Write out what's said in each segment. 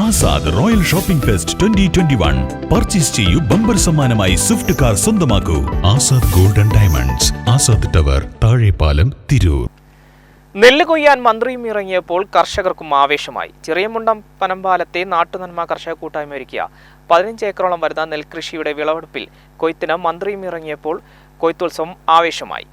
Azad royal shopping fest twenty twenty one. Purchase ചെയ്യൂ bumper സമ്മാനമായി Swift car സ്വന്തമാക്കൂ. Azad golden diamonds Azad tower Thazhepalam Tirur. നെല്ല് കൊയ്യാൻ മന്ത്രിയും ഇറങ്ങിയപ്പോൾ കർഷകർക്കും ആവേശമായി. ചെറിയമുണ്ടം പനമ്പാലത്തെ നാട്ടുനന്മ കർഷക കൂട്ടായ്മ ഒരുക്കിയ പതിനഞ്ച് ഏക്കറോളം വരുന്ന നെൽകൃഷിയുടെ വിളവെടുപ്പിൽ കൊയ്ത്തിന് മന്ത്രിയും ഇറങ്ങിയപ്പോൾ കൊയ്ത്തുത്സവം ആവേശമായി.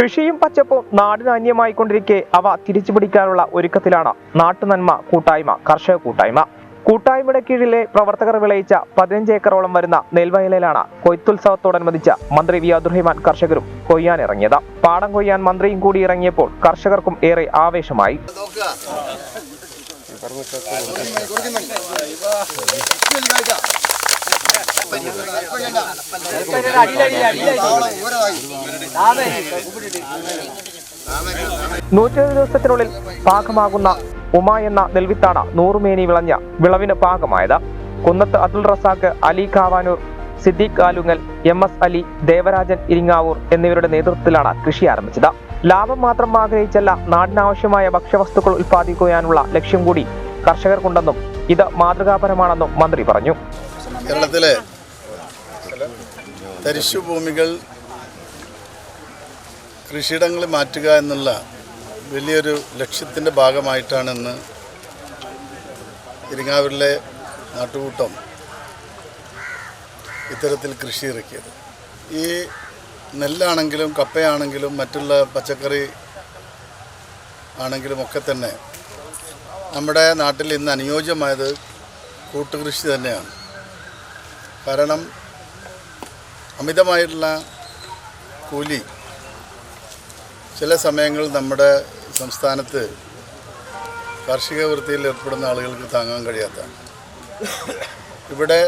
കൃഷിയും പച്ചപ്പും നാടിന് അന്യമായിക്കൊണ്ടിരിക്കെ. അവ തിരിച്ചുപിടിക്കാനുള്ള ഒരുക്കത്തിലാണ് നാട്ടുനന്മ കൂട്ടായ്മ കർഷക കൂട്ടായ്മ. കൂട്ടായ്മയുടെ കീഴിലെ പ്രവർത്തകർ വിളയിച്ച പതിനഞ്ച് ഏക്കറോളം വരുന്ന നെൽവയലിലാണ് കൊയ്ത്തുത്സവത്തോടനുബന്ധിച്ച് മന്ത്രി വി അബ്ദുറഹിമാൻ കർഷകരും കൊയ്യാനിറങ്ങിയത്. പാടം കൊയ്യാൻ മന്ത്രിയും കൂടി ഇറങ്ങിയപ്പോൾ കർഷകർക്കും ഏറെ ആവേശമായി. നൂറ്റി ദിവസത്തിനുള്ളിൽ പാകമാകുന്ന ഉമ എന്ന നെൽവിത്താണ് നൂറുമേനി വിളഞ്ഞ വിളവിന് പാകമായത്. കുന്നത്ത് അബ്ദുൾ റസാഖ് അലി കാവാനൂർ സിദ്ദീഖ് ആലുങ്ങൽ എം എസ് അലി ദേവരാജൻ ഇരിങ്ങാവൂർ എന്നിവരുടെ നേതൃത്വത്തിലാണ് കൃഷി ആരംഭിച്ചത്. ലാഭം മാത്രം ആഗ്രഹിച്ചല്ല നാടിനാവശ്യമായ ഭക്ഷ്യവസ്തുക്കൾ ഉൽപ്പാദിപ്പിക്കാനുള്ള ലക്ഷ്യം കൂടി കർഷകർക്കുണ്ടെന്നും ഇത് മാതൃകാപരമാണെന്നും മന്ത്രി പറഞ്ഞു. കേരളത്തിലെ തരിശുഭൂമികൾ കൃഷിയിടങ്ങൾ മാറ്റുക എന്നുള്ള വലിയൊരു ലക്ഷ്യത്തിന്റെ ഭാഗമായിട്ടാണെന്ന് ഇരിങ്ങാവൂരിലെ നാട്ടുകൂട്ടം ഇത്തരത്തിൽ കൃഷി ഇറക്കിയത്. ഈ നെല്ലാണെങ്കിലും കപ്പയാണെങ്കിലും മറ്റുള്ള പച്ചക്കറി ആണെങ്കിലും ഒക്കെ തന്നെ നമ്മുടെ നാട്ടിൽ ഇന്ന് അനുയോജ്യമായത് കൂട്ടുകൃഷി തന്നെയാണ്. കാരണം അമിതമായിട്ടുള്ള കൂലി ചില സമയങ്ങളിൽ നമ്മുടെ സംസ്ഥാനത്ത് കാർഷിക വൃത്തിയിൽ ഏർപ്പെടുന്ന ആളുകൾക്ക് താങ്ങാൻ കഴിയാത്ത ഇവിടെ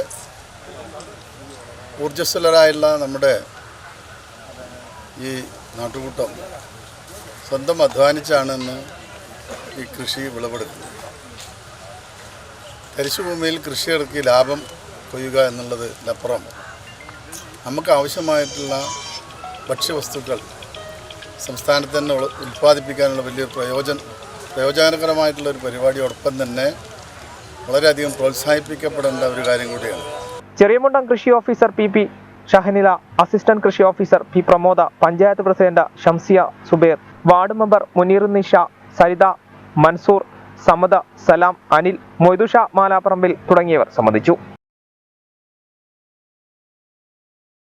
ഊർജസ്വലരായുള്ള നമ്മുടെ ഈ നാട്ടുകൂട്ടം സ്വന്തം അധ്വാനിച്ചാണെന്ന് ഈ കൃഷി വിളവെടുക്കുന്നത് തരിശുഭൂമിയിൽ കൃഷി ഇറക്കി ലാഭം കൊയ്യുക എന്നുള്ളതിനപ്പുറം നമുക്ക് ആവശ്യമായിട്ടുള്ള ഭക്ഷ്യവസ്തുക്കൾ സംസ്ഥാനത്ത് തന്നെ ഉൽപ്പാദിപ്പിക്കാനുള്ള വലിയ പ്രയോജന പ്രയോജനകരമായിട്ടുള്ള ഒരു പരിപാടിയോടൊപ്പം തന്നെ വളരെയധികം പ്രോത്സാഹിപ്പിക്കപ്പെടേണ്ട ഒരു കാര്യം കൂടിയാണ്. ചെറിയമുണ്ടം കൃഷി officer P P Shahanila assistant കൃഷി officer P Pramoda panchayat president Shamsiya Zubair ward member Muneer Nisha Saritha Mansoor Samada Salam Anil Moidusha Malapparambil തുടങ്ങിയവർ സംബന്ധിച്ചു.